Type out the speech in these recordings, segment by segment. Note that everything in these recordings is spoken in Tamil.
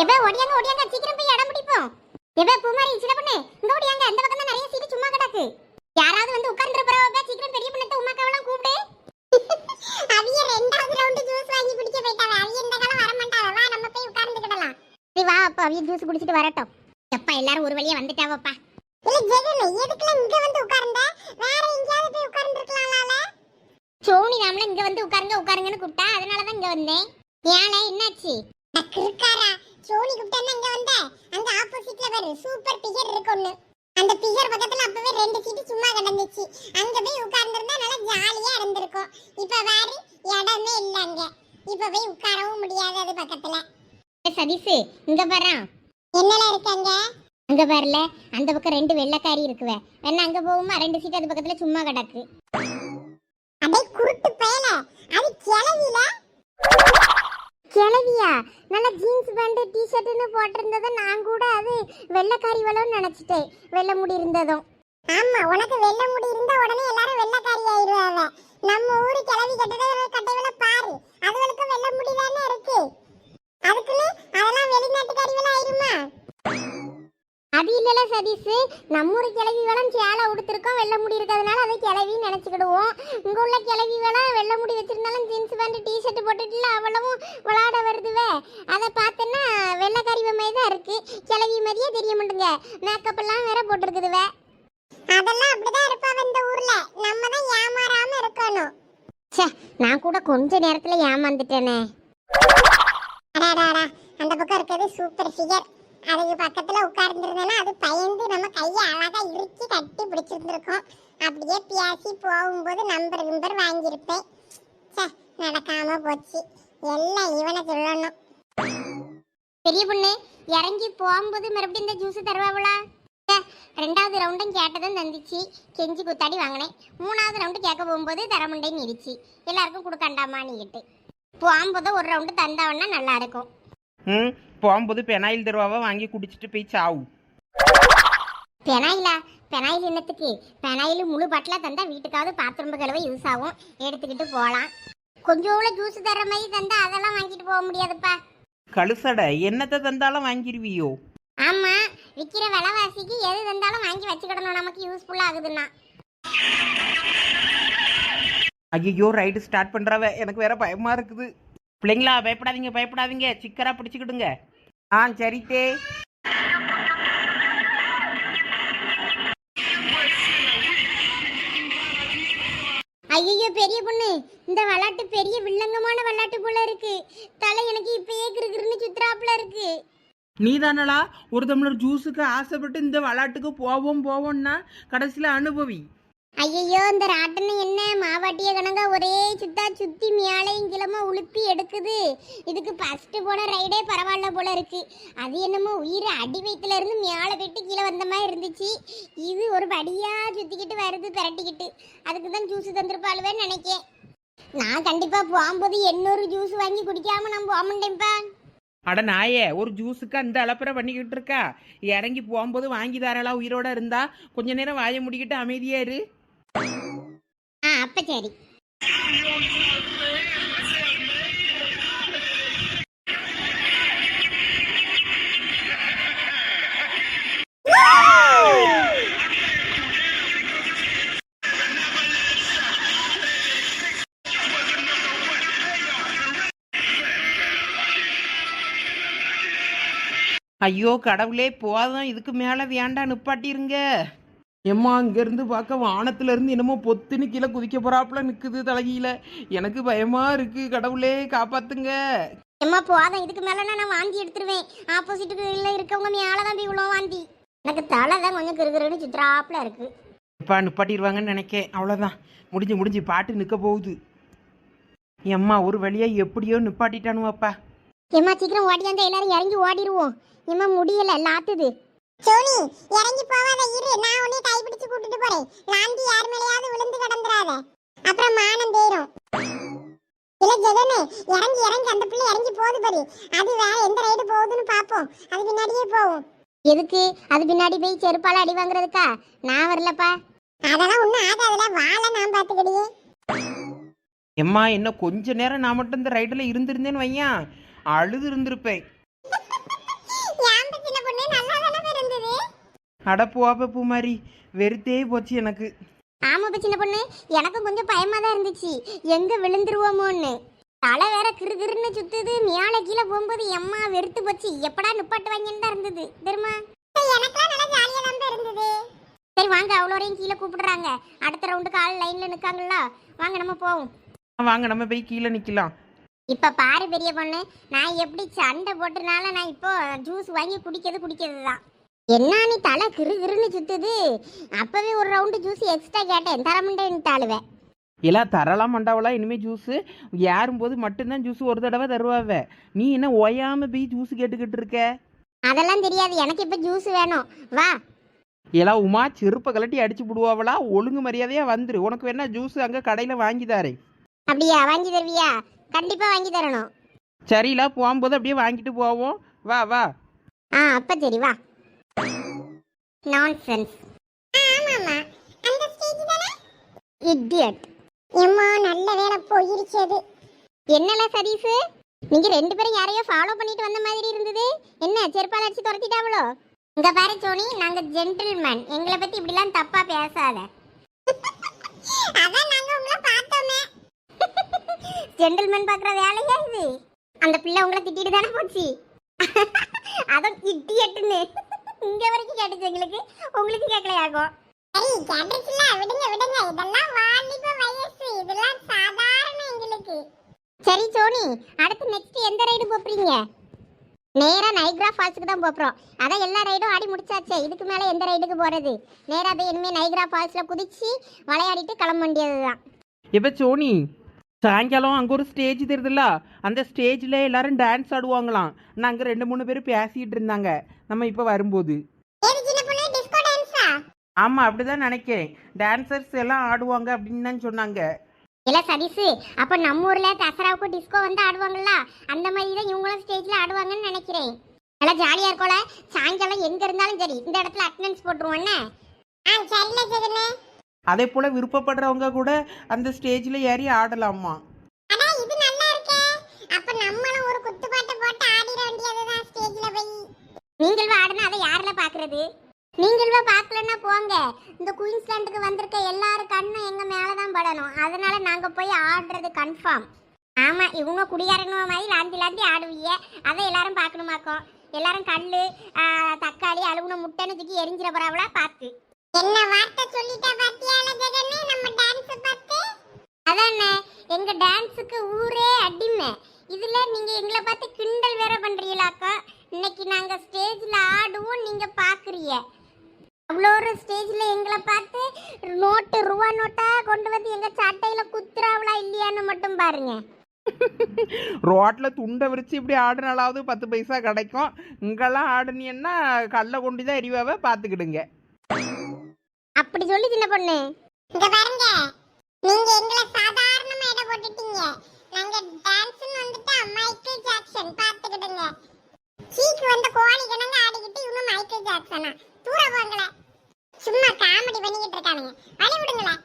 எப்ப ஓடியாங்க ஓடியாங்க சீக்கிரம் போய் இடம் பிடிப்போம். எப்ப பூமாரி சின்ன பொண்ணு இங்க ஓடியாங்க அந்த பக்கம் நிறைய சீட்டு சும்மா கிடக்கு. யாராவது வந்து உட்கார்ந்துற பரவாயில்ல சீக்கிரம் பெரிய பொண்ணத்தை உமாக்காவெல்லாம் கூப்பிடு. அவிய ரெண்டாவது ரவுண்ட் ஜூஸ் வாங்கி குடிக்க போயிட்டாங்க அவிய இந்த காலம் வர மாட்டாங்க வா நம்ம போய் உட்கார்ந்துக்கிடலாம் சரி வா அப்ப அவிய ஜூஸ் குடிச்சிட்டு வரட்டும். எப்பா எல்லாரும் ஒரு வழியா வந்துட்டாவப்பா. இல்ல ஜெகன் எதுக்குல இங்க வந்து உட்கார்ந்த? வேற எங்கயாவது போய் உட்கார்ந்துருக்கலாம்ல? சோனி நாமல இங்க வந்து உட்காருங்க உட்காருங்கன்னு கூப்பிட்டா அதனால தான் இங்க வந்தேன். ஏல என்னாச்சு? இருக்காரா? சோனி கூப்பிட்டா இங்க வந்த. அங்க ஆப்போசிட்ல பாரு சூப்பர் பிகர் இருக்கு ஒண்ணு. அந்த பிகர் பக்கத்துல அப்பவே ரெண்டு சீட்டு சும்மா கிடந்துச்சு. அங்க போய் உட்கார்ந்திருந்தா நல்லா ஜாலியா இருந்திருக்கும். இப்ப வேறு இடமே இல்ல அங்க. இப்ப போய் உட்காரவும் முடியாது அது பக்கத்துல. சதீஷ் இங்க பாரு. என்னல இருக்காங்க அங்க? பாருல அந்த பக்கம் ரெண்டு வெள்ளைக்காரி இருக்குவே. வேணா அங்க போகுமா? ரெண்டு சீட் அது பக்கத்துல சும்மா கிடக்கு. அடே குருட்டு கிளவியா? நல்லா ஜீன்ஸ் பேண்ட் டிஷர்ட்னு போட்டிருந்ததும் நான் கூட அது வெள்ளைக்காரி வளம்னு நினச்சிட்டேன். வெள்ளை முடி இருந்ததும். ஆமா உனக்கு வெள்ளை முடி இருந்தா உடனே எல்லாரும் வெள்ளைக்காரி ஆயிடுவாங்க. நம்ம ஊரு கிளவி கட்டத கட்டைகள பாரு. அதுகளுக்கு வெள்ளை முடி தானே இருக்கு. அதுக்குன்னு அதெல்லாம் வெளிநாட்டுக்காரிகள ஆயிருமா? அது இல்லைல்ல சதீஷ். நம்ம ஊர் கிளவி வேலம் சேலை உடுத்திருக்கோம் வெள்ளை முடி இருக்கிறதுனால அதை கிளவின்னு நினச்சிக்கிடுவோம். இங்கே உள்ள கிளவி வேலம் வெள்ளை முடி வச்சிருந்தாலும் ஜீன்ஸ் பேண்ட் டிஷர்ட் போட்டுட்டுல அவ்வளவும் விளாட வருதுவே. அதை பார்த்தோன்னா வெள்ளைக்கறி மாதிரி தான் இருக்குது கிளவி மாதிரியே தெரிய மாட்டேங்க. மேக்கப் எல்லாம் வேற போட்டிருக்குதுவே. அதெல்லாம் அப்படிதான் இருப்பாங்க இந்த ஊர்ல. நம்ம தான் ஏமாறாம இருக்கணும். ச்சே நான் கூட கொஞ்ச நேரத்துல ஏமாந்துட்டேனே. அடாடாடா அந்த பக்கம் இருக்கிறது சூப்பர் ஃபிகர் அதுக்கு பக்கத்துல உட்கார்ந்துருந்தேன்னா அது பயந்து நம்ம கையை அழகா இறுக்கி கட்டி பிடிச்சிருந்துருக்கோம். அப்படியே பியாசி போகும்போது நம்பர் நம்பர் வாங்கியிருப்பேன். சே நடக்காம போச்சு. எல்லாம் இவனை சொல்லணும். பெரிய பொண்ணு இறங்கி போகும்போது மறுபடியும் இந்த ஜூஸ் தருவாங்களா ரெண்டாவது ரவுண்டும் கேட்டதும் தந்துச்சு. கெஞ்சி குத்தாடி வாங்கினேன். மூணாவது ரவுண்டு கேட்க போகும்போது தரமுண்டைன்னு இடிச்சு எல்லாருக்கும் கொடுக்கண்டாமான்னுக்கிட்டு போகும்போது ஒரு ரவுண்டு தந்தாவன்னா நல்லா இருக்கும். ம் போகும்போது பெனாயில் தருவாவை வாங்கி குடிச்சிட்டு போய் சாவு. பெனாயிலா? பெனாயில் என்னத்துக்கு? பெனாயில் முழு பாட்டிலாக தந்தா வீட்டுக்காவது பாத்ரூம் கழுவ யூஸ் ஆகும். எடுத்துக்கிட்டு போகலாம் கொஞ்சோட ஜூஸ் தர மாதிரி தந்தா அதெல்லாம் வாங்கிட்டு போக முடியாதுப்பா. கழுசடை என்னத்தை தந்தாலும் வாங்கிருவியோ? ஆமா விற்கிற விலைவாசிக்கு எது தந்தாலும் வாங்கி வச்சுக்கிடணும். நமக்கு யூஸ்ஃபுல்லாக ஆகுதுன்னா. ஐயோ ரைடு ஸ்டார்ட் பண்ணுறவ எனக்கு வேற பயமா இருக்குது. பிள்ளைங்களா பயப்படாதீங்க பயப்படாதீங்க. சிக்கரா பிடிச்சிக்கிடுங்க. ஆ சரித்தே ஐயோ பெரிய பொண்ணு இந்த விளாட்டு பெரிய வில்லங்கமான விளாட்டு போல இருக்கு. தலை எனக்கு இப்பயே கிருகிருன்னு சுத்துறாப்புல இருக்கு. நீ தானடா ஒரு டம்ளர் ஜூஸுக்கு ஆசைப்பட்டு இந்த விளாட்டுக்கு போவோம் போவோம்னா கடைசியில் அனுபவி. ஐயையோ இந்த ராட்டனு என்ன? மாவாட்டிய கணங்க ஒரே சுத்தா சுத்தி மியாலையும் கிளமா உளுப்பி எடுக்குது. இதுக்கு ஃபர்ஸ்ட் போன ரைடே பரவாயில்ல போல இருக்கு. அது என்னமோ உயிர் அடி வயிற்றுல இருந்து மேலே போயிட்டு கீழே வந்த மாதிரி இருந்துச்சு. இது ஒரு படியா சுத்திக்கிட்டு வருது பிரட்டிக்கிட்டு அதுக்கு தான் ஜூஸ் தந்திருப்பாளுவேன்னு நினைக்கேன். நான் கண்டிப்பா போகும்போது எண்ணூறு ஜூஸ் வாங்கி குடிக்காம நான் போக மாட்டேன்ப்பா. அட நாயே ஒரு ஜூஸுக்கு அந்த அளப்பறை பண்ணிக்கிட்டு இருக்கா? இறங்கி போகும்போது வாங்கி தரலாம் உயிரோட இருந்தா? கொஞ்ச நேரம் வாய முடிக்கிட்டு அமைதியா இரு. ஆ அப்ப சரி. ஐயோ கடவுளே போதும் இதுக்கு மேலே வேண்டாம் நிப்பாட்டிருங்க. எம்மா இங்கேருந்து பார்க்க வானத்துல இருந்து என்னமோ பொத்துன்னு கீழே குதிக்க போறாப்புல நிற்குது தலைகீழ. எனக்கு பயமா இருக்கு. கடவுளே காப்பாத்துங்க. எம்மா போதும். இதுக்கு மேலனா நான் வாந்தி எடுத்துருவேன். ஆப்போசிட்டுக்கு இருக்கவங்க மேலே தான் போய் விழுவோம் வாந்தி. எனக்கு தலை தான் கொஞ்சம் கிருகிருன்னு சுத்துறாப்புல இருக்கு. இப்போ நிப்பாட்டிடுவாங்கன்னு நினைக்கேன். அவ்வளோதான் முடிஞ்சு முடிஞ்சு பாட்டு நிற்க போகுது. எம்மா ஒரு வழியா எப்படியோ நிப்பாட்டிட்டானுவாப்பா. எம்மா சீக்கிரம் ஓடியாந்த எல்லாரும் இறங்கி ஓடிடுவோம் எம்மா முடியல. லாத்துது. சோனி இறங்கி போவாத இரு. நான் உன்னை கை பிடிச்சு கூட்டிட்டு போறேன். லாந்தி யார் மேலயாவது விழுந்து கிடந்துறாத. அப்புறம் மானம் தேரும். இல்ல ஜெகனே இறங்கி இறங்கி அந்த பிள்ளை இறங்கி போகுது பாரு. அது வேற எந்த ரைடு போகுதுன்னு பாப்போம். அது பின்னாடியே போகும். எதுக்கு? அது பின்னாடி போய் செருப்பால அடி வாங்குறதுக்கா? நான் வரலப்பா. அதெல்லாம் ஒண்ணும் ஆகாதுல வாழ நான் பாத்துக்கிடியே எம்மா என்ன கொஞ்ச நேரம் நான் மட்டும் இந்த ரைட்டில் இருந்திருந்தேன்னு வையன். அழுது இருந்திருப்பேன். அட போப்ப பூமாரி வெறுத்தே போச்சு எனக்கு. ஆமா இப்ப சின்ன பொண்ணு எனக்கும் கொஞ்சம் பயமா தான் இருந்துச்சு. எங்க விழுந்துருவோமோன்னு. தலை வேற கிறு கிறுன்னு சுத்துது மேலே கீழே போகும்போது எம்மா வெறுத்து போச்சு. எப்படா நிப்பாட்டு வாங்கின்னு தான் இருந்தது தெரியுமா? இருந்தது. சரி வாங்க அவ்வளோரையும் கீழே கூப்பிடுறாங்க. அடுத்த ரவுண்டுக்கு ஆள் லைன்ல நிக்காங்களா வாங்க நம்ம போவோம். வாங்க நம்ம போய் கீழே நிக்கலாம் இப்ப பாரு பெரிய பொண்ணு நான் எப்படி சண்டை போட்டனால நான் இப்போ ஜூஸ் வாங்கி குடிக்கிறது குடிக்கிறது தான் என்ன நீ தலை கிறு கிறுன்னு சுத்துது? அப்பவே ஒரு ரவுண்டு ஜூஸ் எக்ஸ்ட்ரா கேட்டேன். தரமுண்டேன்ட்டாளுவேன் எல்லாம் தரலாம் மண்டாவலாம் இனிமே ஜூஸு ஏறும்போது மட்டும்தான் ஜூஸ் ஒரு தடவை தருவாவ. நீ என்ன ஓயாம போய் ஜூஸ் கேட்டுக்கிட்டு இருக்க? அதெல்லாம் தெரியாது. எனக்கு இப்ப ஜூஸ் வேணும். வா. எல்லாம் உமா செருப்பை கலட்டி அடிச்சு விடுவாவளா ஒழுங்கு மரியாதையா வந்துரு. உனக்கு வேணா ஜூஸ் அங்க கடையில வாங்கி தாரேன். அப்படியா? வாங்கி தருவியா? கண்டிப்பா வாங்கி தரணும். சரிலா போகும்போது அப்படியே வாங்கிட்டு போவோம். வா வா. ஆ அப்ப சரி வா. நான்சென்ஸ் ஆமாமா அந்த ஸ்டேஜ் தானே? இடியட் எம்மா நல்ல வேலை போயிருச்சு அது. என்னல சதீஷ்? நீங்க ரெண்டு பேரும் யாரையோ ஃபாலோ பண்ணிட்டு வந்த மாதிரி இருந்தது? என்ன செருப்பால் அடிச்சு துரத்திட்டாவளோ இங்க பாரு சோனி நாங்க ஜென்டில்மேன் எங்களை பத்தி இப்படிலாம் தப்பா பேசாத. அதான் நாங்க உங்களை பார்த்தோமே. ஜென்டில்மேன் பாக்குற வேலையா இது? அந்த பிள்ளை உங்களை திட்டிட்டு தானே போச்சு? அதான் இட்டியட்டுன்னு இங்க வரைக்கும் கேட்டுச்சு எங்களுக்கு. உங்களுக்கு கேட்கலையாகும் சரி கேட்டுச்சுல விடுங்க விடுங்க. இதெல்லாம் வாலிப வயசு. இதெல்லாம் சாதாரண எங்களுக்கு. சரி சோனி. அடுத்து நெக்ஸ்ட் எந்த ரைடு போறீங்க நேரா நைக்ரா ஃபால்ஸுக்கு தான் போறோம் அதான் எல்லா ரைடும் ஆடி முடிச்சாச்சே. இதுக்கு மேல எந்த ரைடுக்கு போறது? நேரா போய் இனிமே நைக்ரா ஃபால்ஸ்ல குதிச்சு விளையாடிட்டு கிளம்ப வேண்டியதுதான். எப்ப சோனி? சாயங்காலம் அங்கே ஒரு ஸ்டேஜ் தெரியுதுல்ல? அந்த ஸ்டேஜில் எல்லாரும் டான்ஸ் ஆடுவாங்களாம். நாங்கள் ரெண்டு மூணு பேர் பேசிகிட்டு இருந்தாங்க. நம்ம இப்போ வரும்போது. ஆமாம் அப்படிதான் நினைக்கிறேன். டான்சர்ஸ் எல்லாம் ஆடுவாங்க அப்படின்னு தான் சொன்னாங்க. இல்ல சதீஷ் அப்ப நம்ம ஊர்ல தசராவுக்கு டிஸ்கோ வந்து ஆடுவாங்கல்ல? அந்த மாதிரி தான் இவங்களும் ஸ்டேஜ்ல ஆடுவாங்கன்னு நினைக்கிறேன். நல்லா ஜாலியா இருக்கோல? சாயங்காலம் எங்க இருந்தாலும் சரி இந்த இடத்துல அட்டெண்டன்ஸ் போட்டுருவோன்னே ஆ சரில சரிண்ணே. அதே போல் விருப்பப்படுறவங்க கூட அந்த ஸ்டேஜில் ஏறி ஆடலாமா? நீங்கள்வா இது நல்லா ஒரு ஆடுனா அதை யாரில் பார்க்கறது நீங்கள்வா பார்க்கலன்னா போங்க. இந்த குயின்ஸ்லாண்டுக்கு வந்திருக்க எல்லாரும் கண்ணும் எங்கள் மேலே தான் படணும். அதனால நாங்கள் போய் ஆடுறது கன்ஃபார்ம் ஆமாம் இவங்க குடிகாரங்க மாதிரி லாந்தி லாந்தி ஆடுவீங்க. அதை எல்லாரும் பார்க்கணுமாக்கும் எல்லாரும் கல் தக்காளி அழுகுன முட்டைன்னு தூக்கி எரிஞ்சிட போகிறாவளா பார்த்து. என்ன வார்த்தை சொல்லிட்டா பாத்தியால ஜெகனே நம்ம டான்ஸ் பார்த்து? அதானே எங்க டான்ஸுக்கு ஊரே அடிமை. இதுல நீங்க எங்களை பார்த்து கிண்டல் வேற பண்றீங்களாக்கா? இன்னைக்கு நாங்க ஸ்டேஜ்ல ஆடுவோம் நீங்க பாக்குறீங்க அவ்வளோ ஒரு ஸ்டேஜ்ல எங்களை பார்த்து நோட்டு ரூபா நோட்டா கொண்டு வந்து எங்க சட்டையில குத்துறாவளா இல்லையான்னு மட்டும் பாருங்க. ரோட்டில் துண்டை விரிச்சு இப்படி ஆடுனாலாவது பத்து பைசா கிடைக்கும். இங்கெல்லாம் ஆடுனீங்கன்னா கல்லை கொண்டு தான் எரிவாவை பார்த்துக்கிடுங்க. அப்படி சொல்லி சின்ன பொண்ணு. இங்க பாருங்க. நீங்க எங்களை சாதாரணமா இட போட்டுட்டீங்க. நாங்க டான்ஸ்னு வந்துட்டு மைக்கேல் ஜாக்சன் பாத்துக்கிடுங்க சீக்கு வந்த கோழி கணங்க ஆடிக்கிட்டு இவங்க மைக்கேல் ஜாக்சனா தூர போங்களே. சும்மா காமெடி பண்ணிக்கிட்டு இருக்கானுங்க. வழி விடுங்களேன்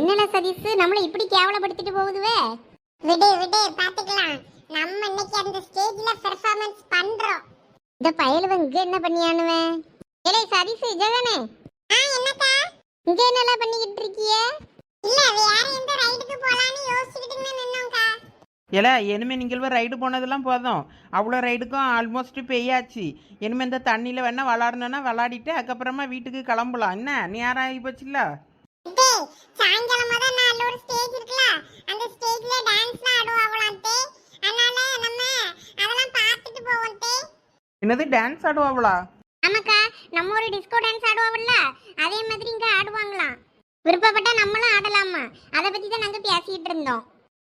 என்னடா சதீஷ் நம்மள இப்படி கேவலப்படுத்திட்டு போகுதுவே? விடு விடு பாத்துக்கலாம் நம்ம இன்னைக்கு அந்த ஸ்டேஜ்ல இந்த பயலுவ இங்க என்ன பண்ணியானுவன்? ஏலே சதீஷ் ஜெகனே. ஆ என்னக்கா இங்க என்னலாம் பண்ணிக்கிட்டு இருக்கிய? இல்ல வேற எந்த ரைடுக்கு போலாம்னு யோசிச்சுக்கிட்டு நின்னோம்க்கா. ஏல இனிமே நீங்கள் ரைடு போனதெல்லாம் போதும். அவ்வளோ ரைடுக்கும் ஆல்மோஸ்ட் பெய்யாச்சு இனிமே இந்த தண்ணியில் வேணா விளாடணுன்னா விளாடிட்டு அதுக்கப்புறமா வீட்டுக்கு கிளம்பலாம். என்ன நேரம் ஆகி போச்சுல்ல? சாயங்காலமா தான் நல்ல ஒரு ஸ்டேஜ் இருக்குல்ல அந்த ஸ்டேஜ்ல டான்ஸ்லாம் ஆடுவாங்களாம் தே அதனால நம்ம அதெல்லாம் பார்த்துட்டு போவோம் தே என்னது டான்ஸ் ஆடுவாங்களா ஆமாக்கா நம்ம ஒரு டிஸ்கோ டான்ஸ் ஆடுவோம்ல அதே மாதிரி இங்க ஆடுவாங்களாம். விருப்பப்பட்டா நம்மளும் ஆடலாமா? அதை பத்தி தான் நாங்க பேசிட்டு இருந்தோம்.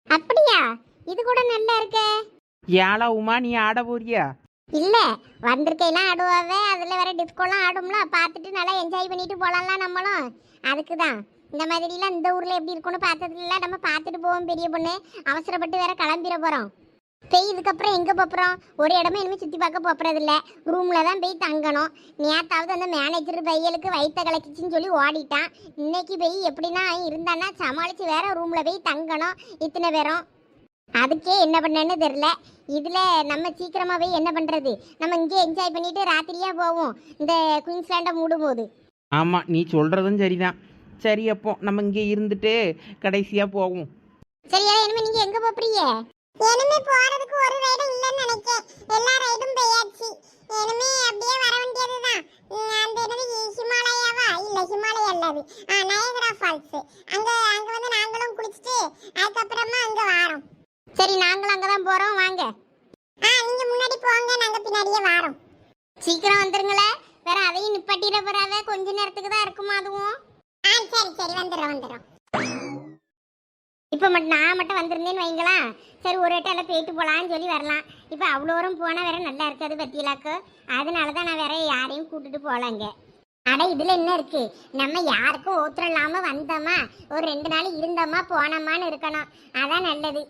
அப்படியா? இது கூட நல்லா இருக்கே. ஏலா உமா நீ ஆட போறியா? இல்ல வந்திருக்கையெல்லாம் ஆடுவாவே. அதுல வேற டிஸ்கோலாம் ஆடும்ல. பார்த்துட்டு நல்லா என்ஜாய் பண்ணிட்டு போலாம்ல நம்மளும். அதுக்கு தான். இந்த மாதிரிலாம் இந்த ஊர்ல எப்படி இருக்கும்னு பார்த்ததுல நம்ம பார்த்துட்டு போவோம் பெரிய பொண்ணு. அவசரப்பட்டு வேற கிளம்பிட போறோம். போய் இதுக்கப்புறம் எங்க போறோம்? ஒரு இடமே இனிமே சுத்தி பார்க்க போறது இல்ல ரூம்ல தான் போய் தங்கணும். நேத்தாவது அந்த மேனேஜர் பையலுக்கு வயித்த கலக்கிச்சுன்னு சொல்லி ஓடிட்டான். இன்னைக்கு போய் எப்படின்னா இருந்தான்னா சமாளிச்சு வேற ரூம்ல போய் தங்கணும் இத்தனை பேரும். அதுக்கே என்ன பண்ணேன்னு தெரியல. இதுல நம்ம சீக்கிரமா போய் என்ன பண்றது? நம்ம இங்கே என்ஜாய் பண்ணிட்டு ராத்திரியா போவோம். இந்த குயின்ஸ்லாண்டை மூடும் போது ஆமாம் நீ சொல்கிறதும் சரிதான். சரி அப்போ நம்ம இங்கே இருந்துட்டு கடைசியாக போவோம். சரியா இனிமே நீங்க எங்க போறீங்க? எனமே போறதுக்கு ஒரு ரைடும் இல்லைன்னு நினைக்கிறேன். எல்லா ரைடும் போயாச்சு. எனமே அப்படியே வர வேண்டியதுதான். அந்த என்னது ஹிமாலயாவா? இல்ல ஹிமாலயா இல்லது நயகரா ஃபால்ஸ் அங்க அங்க வந்து நாங்களும் குளிச்சுட்டு அதுக்கப்புறமா அங்க வாரோம். சரி நாங்களும் அங்கதான் போறோம். வாங்க. ஆ நீங்க முன்னாடி போங்க. நாங்க பின்னாடியே வாரோம். சீக்கிரம் வந்துருங்களே. வேற அதையும் நிப்பாட்டிட போறாத. கொஞ்ச நேரத்துக்கு தான் இருக்குமா அதுவும்? ஆ சரி சரி. வந்துடுறோம் வந்துடுறோம். இப்போ மட்டும் நான் மட்டும் வந்திருந்தேன்னு வைங்களேன் சரி ஒரு இடத்துல போயிட்டு போகலான்னு சொல்லி வரலாம். இப்போ அவ்வளோ தூரம் போனால் வேற நல்லா இருக்காது பத்தியலாக்கு. அதனால தான் நான் வேற யாரையும் கூட்டிட்டு போகலாங்க. அட இதில் என்ன இருக்கு? நம்ம யாருக்கும் ஓத்திரம் இல்லாமல் வந்தோமா? ஒரு ரெண்டு நாள் இருந்தோமா? போனோமான்னு இருக்கணும். அதான் நல்லது.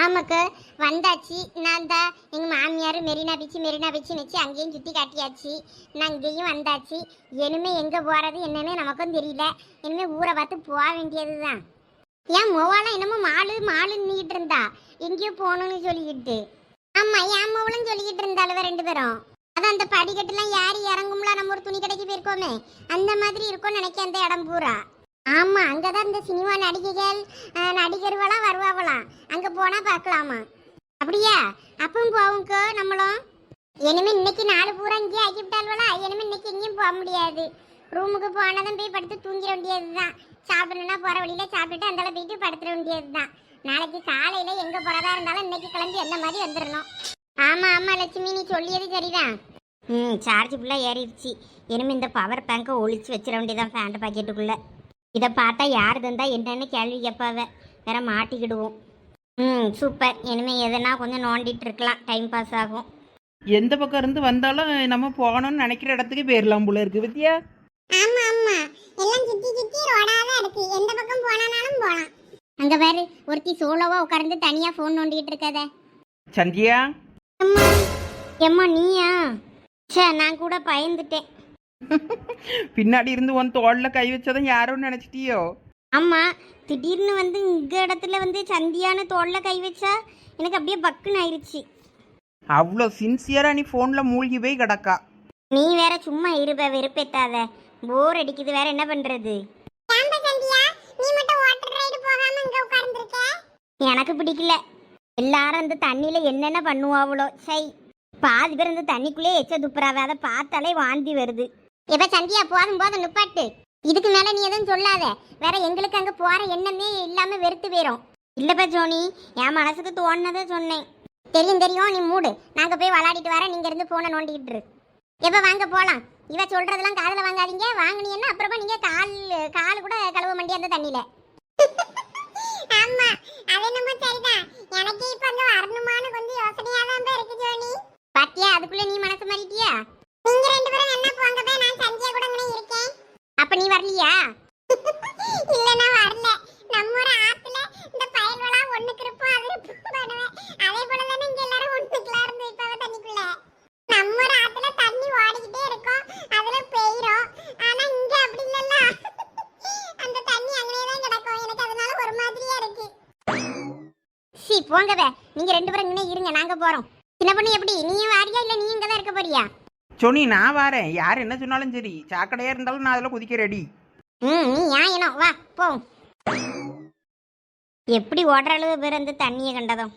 ஆமாக்கு வந்தாச்சு. நான் தான் எங்கள் மாமியார் மெரினா பீச்சு மெரினா பீச்சு வச்சு அங்கேயும் சுற்றி காட்டியாச்சு. நான் இங்கேயும் வந்தாச்சு. இனிமேல் எங்கே போகிறது என்னன்னு நமக்கும் தெரியல. இனிமேல் ஊரை பார்த்து போக வேண்டியது தான் ஏன் மோவாலாம் என்னமோ மாலு மாலு நீட்டு இருந்தா? எங்கேயோ போகணும்னு சொல்லிக்கிட்டு. ஆமா என் மோவலும் சொல்லிக்கிட்டு இருந்தாளுவ ரெண்டு பேரும்? அதான் அந்த படிக்கட்டுலாம் யாரு இறங்கும்ல நம்ம ஒரு துணி கடைக்கு போயிருக்கோமே. அந்த மாதிரி இருக்கும்னு நினைக்க அந்த இடம் பூரா. ஆமா அங்கதான் இந்த சினிமா நடிகைகள் நடிகர்களாம் வருவாங்களாம். அங்க போனா பார்க்கலாமா? அப்படியா? அப்பவும் போவோம்க்கோ நம்மளும். இனிமே இன்னைக்கு நாலு பூரா இங்கேயே ஆக்கி இனிமே இன்னைக்கு எங்கேயும் போக முடியாது. ரூமுக்கு போனதும் போய் படுத்து தூங்கிட வேண்டியதுதான். சாப்பிடணும்னா போகிற வழியில் சாப்பிட்டுட்டு அந்த போயிட்டு படுத்துட வேண்டியது தான் நாளைக்கு காலையில் எங்கே போகிறதா இருந்தாலும் இன்னைக்கு கிளம்பி எந்த மாதிரி வந்துடணும் ஆமாம் ஆமாம் லட்சுமி நீ சொல்லியது சரிதான். ம் சார்ஜ் ஃபுல்லாக ஏறிடுச்சு. இனிமே இந்த பவர் பேங்கை ஒழிச்சு வச்சிட வேண்டியதான் ஃபேண்ட் பாக்கெட்டுக்குள்ளே இதை பார்த்தா யார் தந்தா என்னன்னு கேள்வி கேட்பாவ. வேற மாட்டிக்கிடுவோம். ம் சூப்பர் இனிமேல் எதனா கொஞ்சம் நோண்டிட்டு இருக்கலாம். டைம் பாஸ் ஆகும். எந்த பக்கம் இருந்து வந்தாலும் நம்ம போகணும்னு நினைக்கிற இடத்துக்கு போயிடலாம் போல இருக்கு. வித்தியா ஆமா ஆமா. எல்லாம் சுத்தி சுத்தி ரோடா தான் இருக்கு. எந்த பக்கம் போனாலும் போலாம். அங்க பாரு ஒருத்தி சோலோவா உட்கார்ந்து தனியா ஃபோன் நோண்டிட்டு இருக்காத. சந்தியா? அம்மா எம்மா நீயா? ச்சே நான் கூட பயந்துட்டேன். பின்னாடி இருந்து உன் தோளில் கை வச்சதும் யாரோன்னு நினச்சிட்டியோ? அம்மா திடீர்னு வந்து இங்க இடத்துல வந்து சந்தியான தோல்ல கை வச்சா எனக்கு அப்படியே பக்குன்னு ஆயிருச்சு. அவ்வளோ சின்சியராக நீ ஃபோனில் மூழ்கி போய் கிடக்கா. நீ வேற சும்மா இருப்ப வெறுப்பேத்தாத. போர் அடிக்குது வேற என்ன பண்றது? எனக்கு பிடிக்கல. எல்லாரும் அந்த தண்ணியில என்னென்ன பண்ணுவாவளோ சை. பாதி பேர் இந்த தண்ணிக்குள்ளே எச்ச துப்புறாவ அதை பார்த்தாலே வாந்தி வருது. இப்ப சந்தியா போதும் போதும் நிப்பாட்டு. இதுக்கு மேல நீ எதுவும் சொல்லாத. வேற எங்களுக்கு அங்க போற எண்ணமே இல்லாம வெறுத்து போயிரும். இல்லப்பா ஜோனி என் மனசுக்கு தோணுனதை சொன்னேன். தெரியும் தெரியும் நீ மூடு. நாங்க போய் விளையாடிட்டு வர நீங்க இருந்து போனை இரு. எப்ப வாங்க போலாம்? இவ சொல்றதெல்லாம் காதுல வாங்காதீங்க. வாங்குனீங்கன்னா அப்புறமா நீங்க கால் கால் கூட கழுவ மாட்டிய அந்த தண்ணியில? ஆமா. அது என்னமோ சரிதான் எனக்கு இப்ப அங்க வரணுமான்னு கொஞ்சம் யோசனையா தான் இருக்கு ஜோனி. பாத்தியா? அதுக்குள்ள நீ மனசு மாறிட்டியா? நீங்க ரெண்டு பேரும் என்ன போங்க. போய் நான் சந்தியா கூட இங்கே இருக்கேன். அப்ப நீ வரலையா? இல்ல நான் வரல. நம்ம ஒரு ஆத்துல இந்த பயல்களா ஒண்ணுக்கு இருப்போம். அது பண்ணுவேன். அதே போல தானே இங்க எல்லாரும் ஒண்ணுக்குலாம் இருந்து இப்ப தண்ணிக்குள்ள. நம்ம ஒரு ஆத்துல தண்ணி ஓடிக்கிட்டே இருக்கும். அதுல பெய்றோம். ஆனா இங்க அப்படி இல்லல்ல. அந்த தண்ணி அங்கனே தான் கிடக்கும். எனக்கு அதனால ஒரு மாதிரியா இருக்கு. சி போங்கவே நீங்க ரெண்டு பேரும் இங்கே இருங்க. நாங்க போறோம். சின்ன பொண்ணு எப்படி? நீயும் வாரியா இல்ல நீ இங்க தான் இருக்க போறியா? சொன்னி நான் வரேன். யார் என்ன சொன்னாலும் சரி. சாக்கடையாக இருந்தாலும் நான் அதில் குதிக்க ரெடி ம் நீ ஏன் இனம் வா போ எப்படி ஓடுற அளவு பேர் அந்த தண்ணியை கண்டதும்?